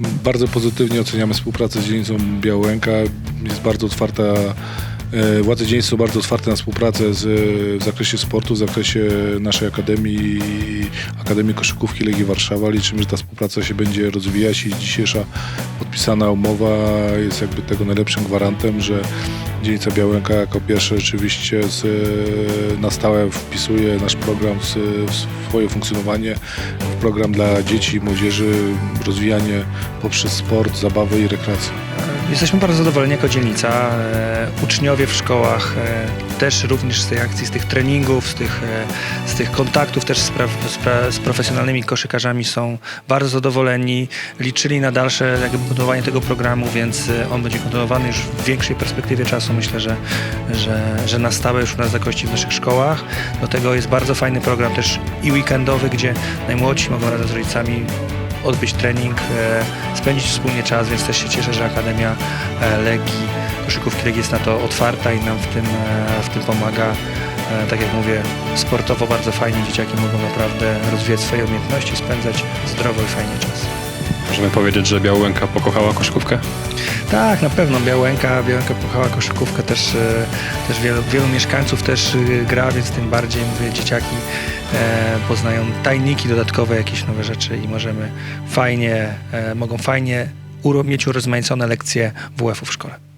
Bardzo pozytywnie oceniamy współpracę z dzielnicą Białęka. Jest bardzo otwarta, e, władze dzielnicy są bardzo otwarte na współpracę z, w zakresie sportu, w zakresie naszej Akademii, Akademii Koszykówki Legii Warszawa. Liczymy, że ta współpraca się będzie rozwijać i dzisiejsza podpisana umowa jest jakby tego najlepszym gwarantem, że dzielnica Białęka jako pierwsza rzeczywiście z, na stałe wpisuje nasz program w, w swoje funkcjonowanie, w program dla dzieci i młodzieży, rozwijanie poprzez sport, zabawę i rekreację. Jesteśmy bardzo zadowoleni jako dzielnica. E, Uczniowie w szkołach e, też również z tej akcji, z tych treningów, z tych, e, z tych kontaktów też z, z, profesjonalnymi koszykarzami są bardzo zadowoleni. Liczyli na dalsze jakby kontynuowanie tego programu, więc on będzie kontynuowany już w większej perspektywie czasu. Myślę, że, że, że na stałe już u nas zagości w naszych szkołach. Do tego jest bardzo fajny program też i weekendowy, gdzie najmłodsi mogą razem z rodzicami odbyć trening, e, spędzić wspólnie czas, więc też się cieszę, że Akademia e, Legii, koszykówki Legii jest na to otwarta i nam w tym, e, w tym pomaga. Tak jak mówię, sportowo bardzo fajnie dzieciaki mogą naprawdę rozwijać swoje umiejętności, spędzać zdrowo i fajnie czas. Możemy powiedzieć, że Białęka pokochała koszykówkę? Tak, na pewno Białęka, Białęka pochała koszykówkę, też, też wielu, wielu mieszkańców też gra, więc tym bardziej mówię, dzieciaki poznają tajniki dodatkowe, jakieś nowe rzeczy i możemy fajnie, e, mogą fajnie mieć urozmaicone lekcje WF-u w szkole.